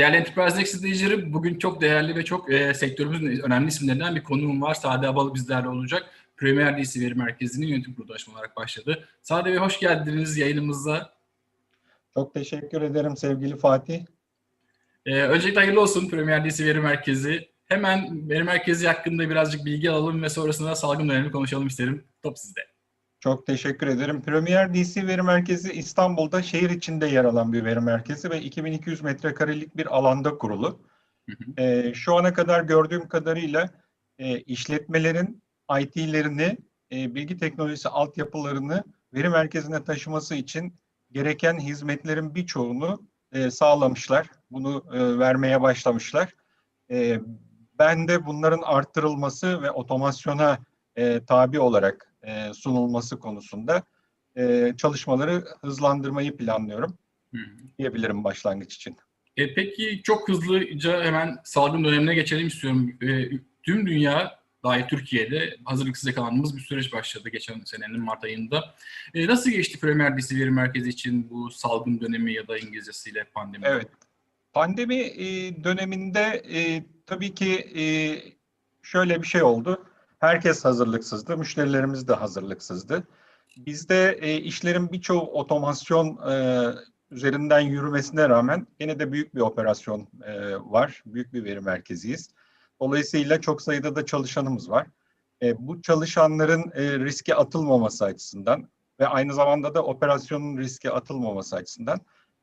Değerli Enterprise Next izleyicileri, bugün çok değerli ve çok e, sektörümüzün önemli isimlerinden bir konuğum var. Sade Abalı bizlerle olacak. Premier DC Veri Merkezi'nin yönetim kurulu danışmanı olarak başladı. Sade Bey hoş geldiniz yayınımıza. Çok teşekkür ederim sevgili Fatih. E, öncelikle hayırlı olsun Premier DC Veri Merkezi. Hemen Veri Merkezi hakkında birazcık bilgi alalım ve sonrasında salgın dönemini konuşalım isterim. Top sizde. Çok teşekkür ederim. Premier DC Veri Merkezi İstanbul'da şehir içinde yer alan bir veri merkezi ve 2200 metrekarelik bir alanda kurulu. Hı hı. Ee, şu ana kadar gördüğüm kadarıyla e, işletmelerin IT'lerini, e, bilgi teknolojisi altyapılarını veri merkezine taşıması için gereken hizmetlerin birçoğunu e, sağlamışlar. Bunu e, vermeye başlamışlar. E, ben de bunların arttırılması ve otomasyona e, tabi olarak e, sunulması konusunda e, çalışmaları hızlandırmayı planlıyorum Hı hı. diyebilirim başlangıç için. E, peki çok hızlıca hemen salgın dönemine geçelim istiyorum. E, tüm dünya dahil Türkiye'de hazırlıksız yakalandığımız bir süreç başladı geçen senenin Mart ayında. E, nasıl geçti Premier DC Veri Merkezi için bu salgın dönemi ya da İngilizcesiyle pandemi? Evet. Pandemi e, döneminde e, tabii ki e, şöyle bir şey oldu. Herkes hazırlıksızdı, müşterilerimiz de hazırlıksızdı. Bizde e, işlerin birçoğu otomasyon e, üzerinden yürümesine rağmen yine de büyük bir operasyon e, var. Büyük bir veri merkeziyiz. Dolayısıyla çok sayıda da çalışanımız var. E, bu çalışanların e, riske atılmaması açısından ve aynı zamanda da operasyonun riske atılmaması açısından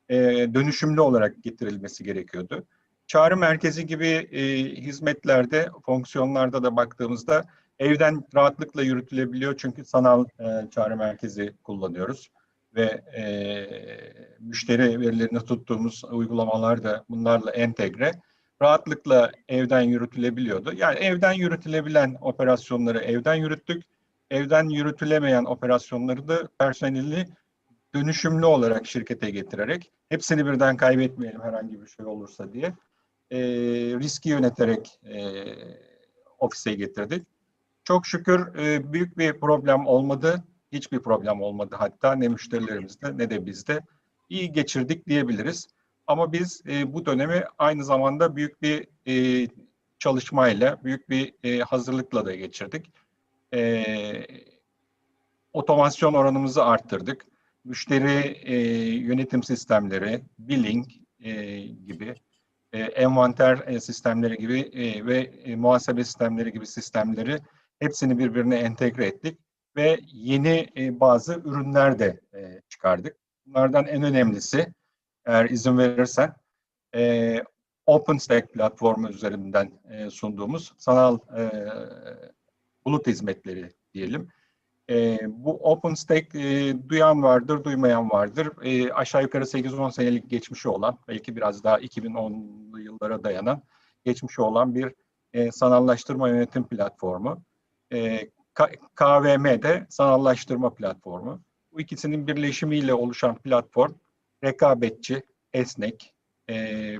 e, dönüşümlü olarak getirilmesi gerekiyordu. Çağrı merkezi gibi e, hizmetlerde, fonksiyonlarda da baktığımızda evden rahatlıkla yürütülebiliyor çünkü sanal e, çağrı merkezi kullanıyoruz ve e, müşteri verilerini tuttuğumuz uygulamalar da bunlarla entegre. Rahatlıkla evden yürütülebiliyordu. Yani evden yürütülebilen operasyonları evden yürüttük. Evden yürütülemeyen operasyonları da personeli dönüşümlü olarak şirkete getirerek hepsini birden kaybetmeyelim herhangi bir şey olursa diye e, riski yöneterek e, ofise getirdik. Çok şükür e, büyük bir problem olmadı. Hiçbir problem olmadı hatta ne müşterilerimizde ne de bizde. iyi geçirdik diyebiliriz. Ama biz e, bu dönemi aynı zamanda büyük bir e, çalışmayla, büyük bir e, hazırlıkla da geçirdik. Otomasyon oranımızı arttırdık. Müşteri yönetim sistemleri, billing gibi, e, envanter sistemleri gibi ve muhasebe sistemleri gibi sistemleri hepsini birbirine entegre ettik ve yeni e, bazı ürünler de e, çıkardık. Bunlardan en önemlisi, eğer izin verirsen, e, OpenStack platformu üzerinden e, sunduğumuz sanal e, bulut hizmetleri diyelim. E, bu OpenStack e, duyan vardır, duymayan vardır. E, aşağı yukarı 8-10 senelik geçmişi olan, belki biraz daha 2010'lu yıllara dayanan geçmişi olan bir e, sanallaştırma yönetim platformu. E, K- KVM de sanallaştırma platformu. Bu ikisinin birleşimiyle oluşan platform rekabetçi, esnek, e,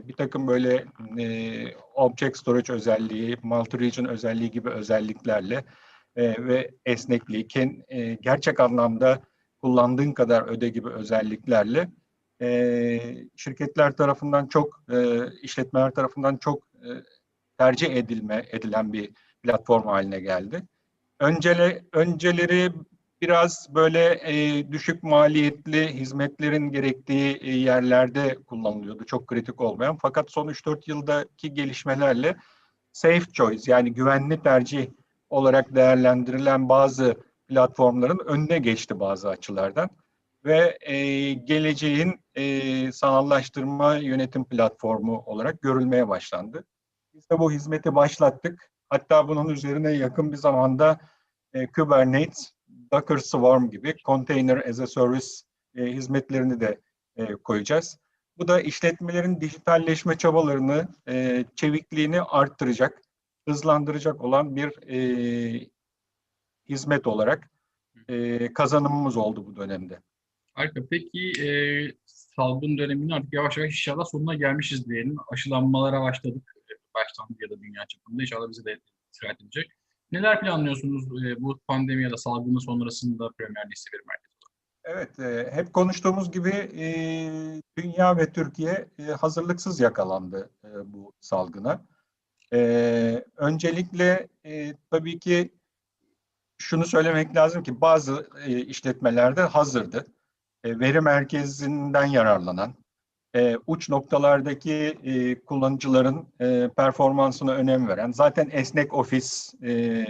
bir takım böyle e, object storage özelliği, multi-region özelliği gibi özelliklerle e, ve esnekliği, ken, e, gerçek anlamda kullandığın kadar öde gibi özelliklerle e, şirketler tarafından çok, e, işletmeler tarafından çok e, tercih edilme edilen bir platform haline geldi. Öncele, önceleri biraz böyle e, düşük maliyetli hizmetlerin gerektiği e, yerlerde kullanılıyordu. Çok kritik olmayan. Fakat son 3-4 yıldaki gelişmelerle safe choice yani güvenli tercih olarak değerlendirilen bazı platformların önüne geçti bazı açılardan. Ve e, geleceğin e, sanallaştırma yönetim platformu olarak görülmeye başlandı. Biz de bu hizmeti başlattık. Hatta bunun üzerine yakın bir zamanda e, Kubernetes, Docker Swarm gibi Container as a Service e, hizmetlerini de e, koyacağız. Bu da işletmelerin dijitalleşme çabalarını, e, çevikliğini arttıracak, hızlandıracak olan bir e, hizmet olarak e, kazanımımız oldu bu dönemde. Harika. Peki e, salgın döneminin artık yavaş yavaş inşallah sonuna gelmişiz diyelim. Aşılanmalara başladık. Başlandı ya da dünya çapında. İnşallah bize de sirayet edecek. Neler planlıyorsunuz e, bu pandemi ya da salgının sonrasında Premier Lise bir merkezi? Evet, e, hep konuştuğumuz gibi e, dünya ve Türkiye e, hazırlıksız yakalandı e, bu salgına. E, öncelikle e, tabii ki şunu söylemek lazım ki bazı e, işletmelerde hazırdı. E, veri merkezinden yararlanan, e, uç noktalardaki e, kullanıcıların e, performansına önem veren, zaten esnek ofis e,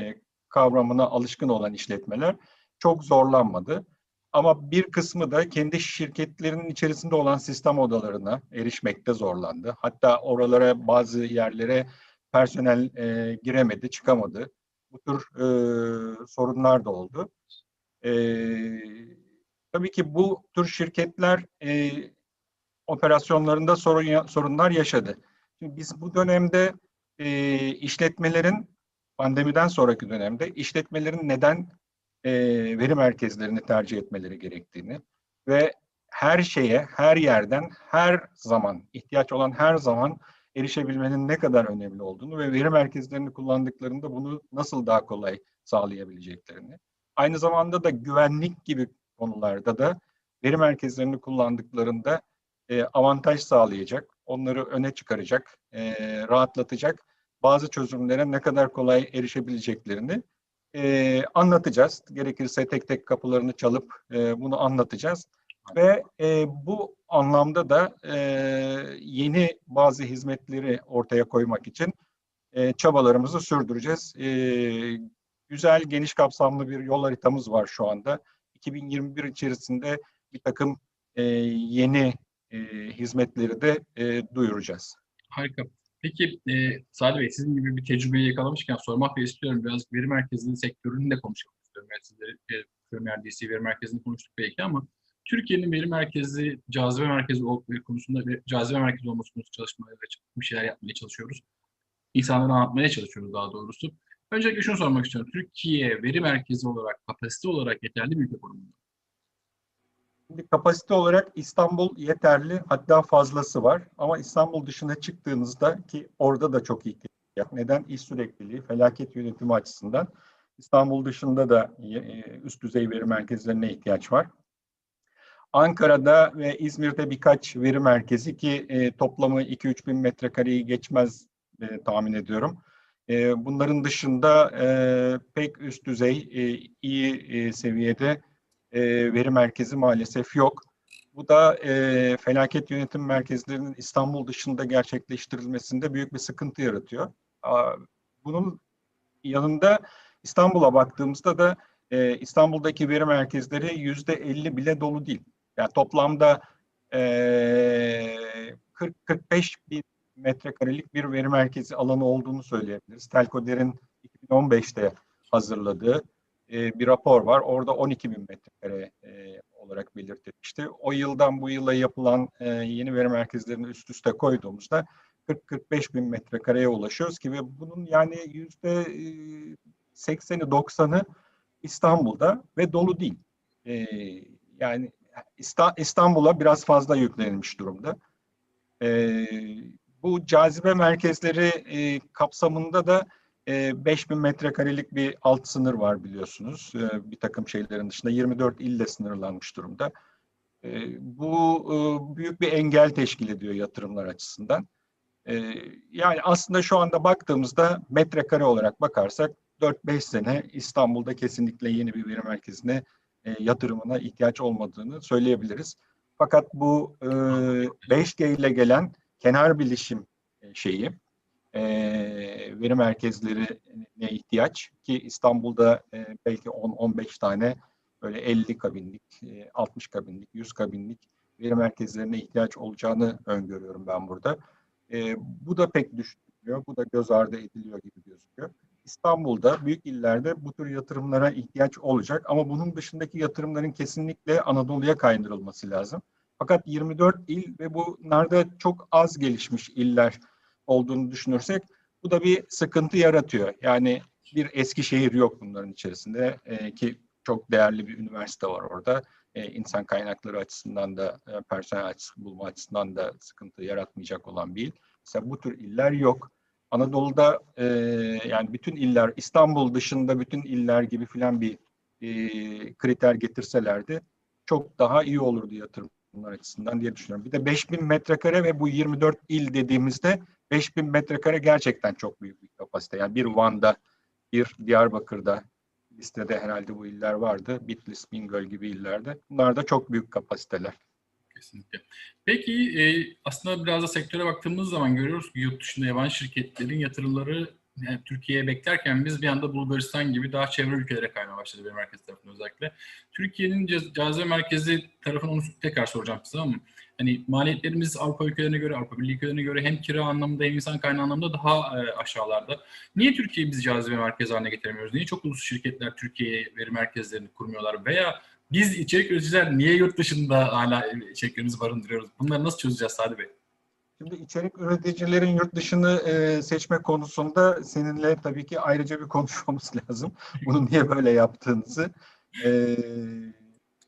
kavramına alışkın olan işletmeler çok zorlanmadı. Ama bir kısmı da kendi şirketlerinin içerisinde olan sistem odalarına erişmekte zorlandı. Hatta oralara bazı yerlere personel e, giremedi, çıkamadı. Bu tür e, sorunlar da oldu. E, tabii ki bu tür şirketler e, operasyonlarında sorun sorunlar yaşadı. Şimdi biz bu dönemde e, işletmelerin pandemiden sonraki dönemde işletmelerin neden e, veri merkezlerini tercih etmeleri gerektiğini ve her şeye, her yerden, her zaman, ihtiyaç olan her zaman erişebilmenin ne kadar önemli olduğunu ve veri merkezlerini kullandıklarında bunu nasıl daha kolay sağlayabileceklerini. Aynı zamanda da güvenlik gibi konularda da veri merkezlerini kullandıklarında e, avantaj sağlayacak, onları öne çıkaracak, e, rahatlatacak bazı çözümlere ne kadar kolay erişebileceklerini e, anlatacağız. Gerekirse tek tek kapılarını çalıp e, bunu anlatacağız. Ve bu anlamda da yeni bazı hizmetleri ortaya koymak için çabalarımızı sürdüreceğiz. Güzel, geniş kapsamlı bir yol haritamız var şu anda. 2021 içerisinde bir takım e, yeni e, hizmetleri de e, duyuracağız. Harika. Peki e, Salih Bey sizin gibi bir tecrübeyi yakalamışken sormak da istiyorum. Biraz veri merkezli sektörünü de konuşalım istiyorum. Yani sizleri e, Premier DC veri merkezini konuştuk belki ama Türkiye'nin veri merkezi, cazibe merkezi konusunda ve cazibe merkezi olması konusunda çalışmaları bir şeyler yapmaya çalışıyoruz. İnsanlara anlatmaya çalışıyoruz daha doğrusu. Öncelikle şunu sormak istiyorum. Türkiye veri merkezi olarak, kapasite olarak yeterli bir ülke konumunda. Şimdi kapasite olarak İstanbul yeterli hatta fazlası var. Ama İstanbul dışına çıktığınızda ki orada da çok ihtiyaç. Neden? İş sürekliliği, felaket yönetimi açısından İstanbul dışında da e, üst düzey veri merkezlerine ihtiyaç var. Ankara'da ve İzmir'de birkaç veri merkezi ki e, toplamı 2-3 bin metrekareyi geçmez e, tahmin ediyorum. E, bunların dışında e, pek üst düzey, e, iyi e, seviyede e, veri merkezi maalesef yok. Bu da e, felaket yönetim merkezlerinin İstanbul dışında gerçekleştirilmesinde büyük bir sıkıntı yaratıyor. Bunun yanında İstanbul'a baktığımızda da e, İstanbul'daki veri merkezleri yüzde 50 bile dolu değil. Yani toplamda e, 40-45 bin metrekarelik bir veri merkezi alanı olduğunu söyleyebiliriz. Telkoder'in 2015'te hazırladığı e, bir rapor var. Orada 12 bin metrekare e, olarak belirtilmişti. O yıldan bu yıla yapılan e, yeni veri merkezlerini üst üste koyduğumuzda 40-45 bin metrekareye ulaşıyoruz ki ve bunun yani yüzde 80'i 90'ı İstanbul'da ve dolu değil. E, yani İstanbul'a biraz fazla yüklenilmiş durumda. E, bu cazibe merkezleri e, kapsamında da 5000 ee, metrekarelik bir alt sınır var biliyorsunuz. Ee, bir takım şeylerin dışında 24 ille sınırlanmış durumda. Ee, bu e, büyük bir engel teşkil ediyor yatırımlar açısından. Yani aslında şu anda baktığımızda metrekare olarak bakarsak 4-5 sene İstanbul'da kesinlikle yeni bir veri merkezine e, yatırımına ihtiyaç olmadığını söyleyebiliriz. Fakat bu 5G e, ile gelen kenar bilişim şeyi, e, veri merkezlerine ihtiyaç ki İstanbul'da e, belki 10-15 tane böyle 50 kabinlik, e, 60 kabinlik, 100 kabinlik veri merkezlerine ihtiyaç olacağını öngörüyorum ben burada. E, bu da pek düşünülüyor, bu da göz ardı ediliyor gibi gözüküyor. İstanbul'da, büyük illerde bu tür yatırımlara ihtiyaç olacak ama bunun dışındaki yatırımların kesinlikle Anadolu'ya kaydırılması lazım. Fakat 24 il ve bunlarda çok az gelişmiş iller olduğunu düşünürsek bu da bir sıkıntı yaratıyor. Yani bir eski şehir yok bunların içerisinde e, ki çok değerli bir üniversite var orada. E, insan kaynakları açısından da e, personel açısı bulma açısından da sıkıntı yaratmayacak olan bir il. Mesela bu tür iller yok. Anadolu'da e, yani bütün iller İstanbul dışında bütün iller gibi filan bir e, kriter getirselerdi çok daha iyi olurdu yatırımlar açısından diye düşünüyorum. Bir de 5000 metrekare ve bu 24 il dediğimizde 5000 metrekare gerçekten çok büyük bir kapasite. Yani bir Van'da, bir Diyarbakır'da listede herhalde bu iller vardı. Bitlis, Bingöl gibi illerde. Bunlar da çok büyük kapasiteler. Kesinlikle. Peki e, aslında biraz da sektöre baktığımız zaman görüyoruz ki yurt dışında yabancı şirketlerin yatırımları yani Türkiye'ye beklerken biz bir anda Bulgaristan gibi daha çevre ülkelere kaymaya başladı bir merkez tarafında özellikle. Türkiye'nin caz- cazibe merkezi tarafını onu tekrar soracağım size ama hani maliyetlerimiz Avrupa ülkelerine göre, Avrupa Birliği ülkelerine göre hem kira anlamında hem insan kaynağı anlamında daha e, aşağılarda. Niye Türkiye'yi biz cazibe merkezi haline getiremiyoruz? Niye çok uluslu şirketler Türkiye'ye veri merkezlerini kurmuyorlar? Veya biz içerik üreticiler niye yurt dışında hala içeriklerimizi barındırıyoruz? Bunları nasıl çözeceğiz Sadi Bey? Şimdi içerik üreticilerin yurt dışını e, seçme konusunda seninle tabii ki ayrıca bir konuşmamız lazım. Bunu niye böyle yaptığınızı. E,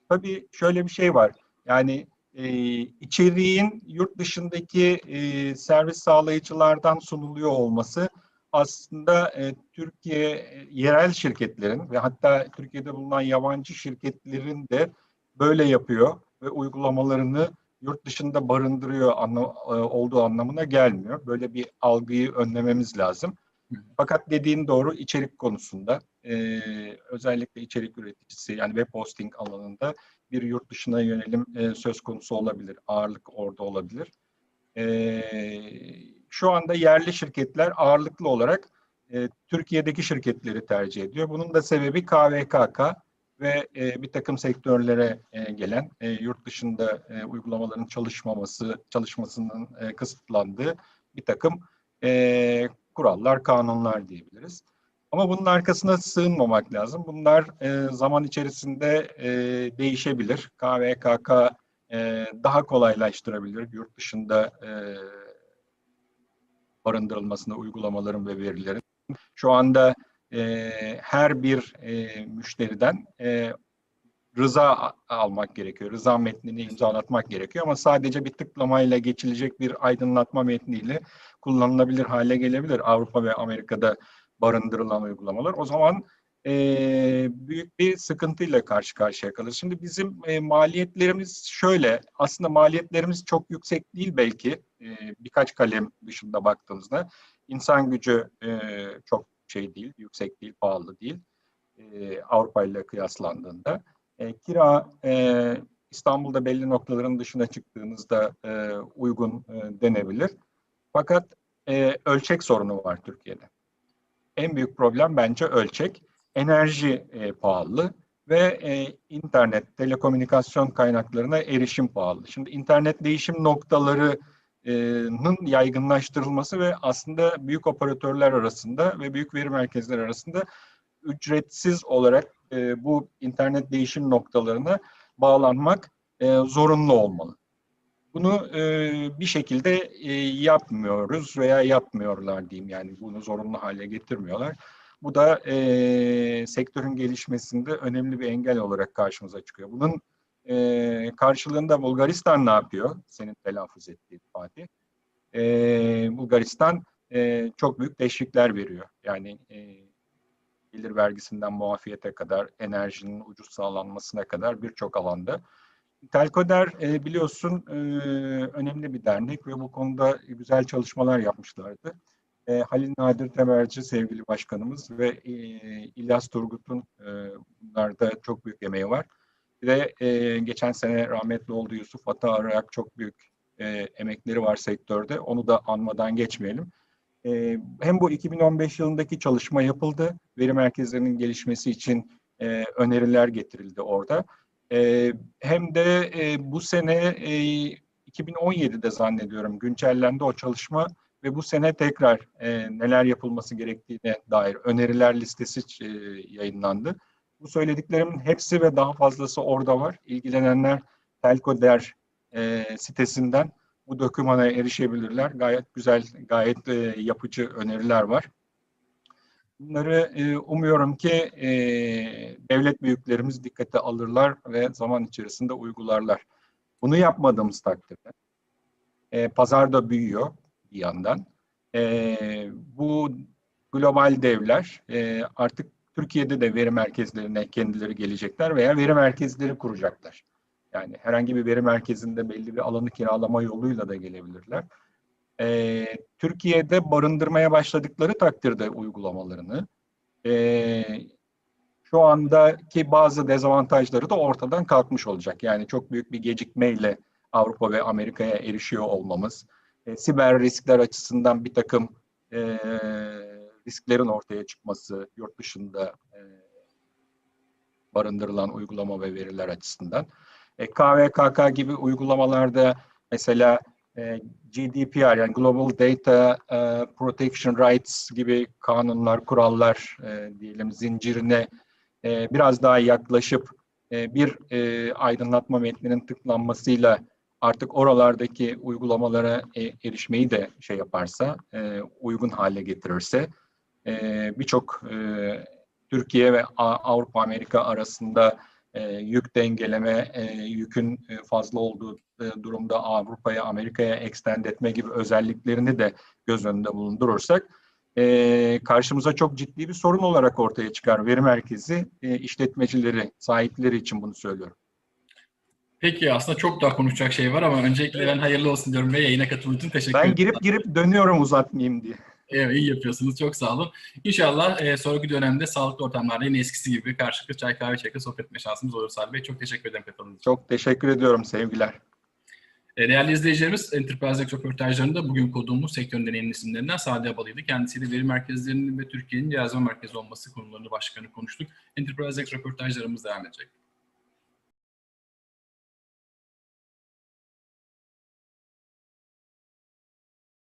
tabii şöyle bir şey var. Yani e, içeriğin yurt dışındaki e, servis sağlayıcılardan sunuluyor olması aslında e, Türkiye e, yerel şirketlerin ve hatta Türkiye'de bulunan yabancı şirketlerin de böyle yapıyor ve uygulamalarını yurt dışında barındırıyor anla, e, olduğu anlamına gelmiyor. Böyle bir algıyı önlememiz lazım. Fakat dediğin doğru içerik konusunda e, özellikle içerik üreticisi yani web hosting alanında bir yurt dışına yönelim e, söz konusu olabilir. Ağırlık orada olabilir. E, şu anda yerli şirketler ağırlıklı olarak e, Türkiye'deki şirketleri tercih ediyor. Bunun da sebebi KVKK ve e, bir takım sektörlere e, gelen e, yurt dışında e, uygulamaların çalışmaması, çalışmasının e, kısıtlandığı bir takım e, kurallar, kanunlar diyebiliriz. Ama bunun arkasına sığınmamak lazım. Bunlar e, zaman içerisinde e, değişebilir. KVKK e, daha kolaylaştırabilir yurt dışında e, barındırılmasını uygulamaların ve verilerin. Şu anda e, her bir e, müşteriden e, rıza almak gerekiyor. Rıza metnini imzalatmak gerekiyor ama sadece bir tıklamayla geçilecek bir aydınlatma metniyle kullanılabilir hale gelebilir Avrupa ve Amerika'da barındırılan uygulamalar. O zaman e, büyük bir sıkıntıyla karşı karşıya kalır. Şimdi bizim e, maliyetlerimiz şöyle, aslında maliyetlerimiz çok yüksek değil belki e, birkaç kalem dışında baktığımızda. insan gücü e, çok şey değil, yüksek değil, pahalı değil e, Avrupa ile kıyaslandığında. E, kira e, İstanbul'da belli noktaların dışına çıktığınızda e, uygun e, denebilir. Fakat e, ölçek sorunu var Türkiye'de. En büyük problem bence ölçek. Enerji e, pahalı ve e, internet, telekomünikasyon kaynaklarına erişim pahalı. Şimdi internet değişim noktalarının yaygınlaştırılması ve aslında büyük operatörler arasında ve büyük veri merkezleri arasında ücretsiz olarak e, bu internet değişim noktalarına bağlanmak e, zorunlu olmalı. Bunu e, bir şekilde e, yapmıyoruz veya yapmıyorlar diyeyim yani bunu zorunlu hale getirmiyorlar. Bu da e, sektörün gelişmesinde önemli bir engel olarak karşımıza çıkıyor. Bunun e, karşılığında Bulgaristan ne yapıyor? Senin telaffuz ettiğin Fatih. E, Bulgaristan e, çok büyük teşvikler veriyor. Yani e, gelir vergisinden muafiyete kadar, enerjinin ucuz sağlanmasına kadar birçok alanda. Telkoder e, biliyorsun e, önemli bir dernek ve bu konuda güzel çalışmalar yapmışlardı. E, Halil Nadir Temerci sevgili başkanımız ve e, İlyas Turgut'un e, bunlarda çok büyük emeği var. De e, geçen sene rahmetli oldu Yusuf Ata Arayak çok büyük e, emekleri var sektörde. Onu da anmadan geçmeyelim. E, hem bu 2015 yılındaki çalışma yapıldı. Veri merkezlerinin gelişmesi için e, öneriler getirildi orada. E, hem de e, bu sene e, 2017'de zannediyorum güncellendi o çalışma ve bu sene tekrar e, neler yapılması gerektiğine dair öneriler listesi e, yayınlandı. Bu söylediklerimin hepsi ve daha fazlası orada var. İlgilenenler Telkoder e, sitesinden bu dokümana erişebilirler. Gayet güzel, gayet e, yapıcı öneriler var. Bunları e, umuyorum ki e, devlet büyüklerimiz dikkate alırlar ve zaman içerisinde uygularlar. Bunu yapmadığımız takdirde e, pazar da büyüyor bir yandan. E, bu global devler e, artık Türkiye'de de veri merkezlerine kendileri gelecekler veya veri merkezleri kuracaklar. Yani herhangi bir veri merkezinde belli bir alanı kiralama yoluyla da gelebilirler. E, Türkiye'de barındırmaya başladıkları takdirde uygulamalarını e, şu andaki bazı dezavantajları da ortadan kalkmış olacak. Yani çok büyük bir gecikmeyle Avrupa ve Amerika'ya erişiyor olmamız, e, siber riskler açısından bir takım e, risklerin ortaya çıkması yurt dışında e, barındırılan uygulama ve veriler açısından. E, KVKK gibi uygulamalarda mesela e, GDPR yani Global Data e, Protection Rights gibi kanunlar, kurallar e, diyelim zincirine e, biraz daha yaklaşıp e, bir e, aydınlatma metninin tıklanmasıyla artık oralardaki uygulamalara e, erişmeyi de şey yaparsa, e, uygun hale getirirse e, birçok e, Türkiye ve Avrupa Amerika arasında e, yük dengeleme, e, yükün e, fazla olduğu e, durumda Avrupa'ya, Amerika'ya extend etme gibi özelliklerini de göz önünde bulundurursak e, karşımıza çok ciddi bir sorun olarak ortaya çıkar. Veri merkezi e, işletmecileri, sahipleri için bunu söylüyorum. Peki aslında çok daha konuşacak şey var ama öncelikle ben hayırlı olsun diyorum ve yayına katıldığınız için teşekkür ederim. Ben girip girip dönüyorum uzatmayayım diye. Evet, iyi yapıyorsunuz. Çok sağ olun. İnşallah e, sonraki dönemde sağlıklı ortamlarda yine eskisi gibi karşılıklı çay kahve çekip sohbet etme şansımız olur Salih Bey. Çok teşekkür ederim katıldığınız için. Çok teşekkür ediyorum sevgiler. E, Değerli izleyicilerimiz, Enterprise X röportajlarında bugün koduğumuz sektörün deneyimli isimlerinden Sadi Abalı'ydı. Kendisiyle veri merkezlerinin ve Türkiye'nin cihazlama merkezi olması konularını başkanı konuştuk. Enterprise X röportajlarımız devam edecek.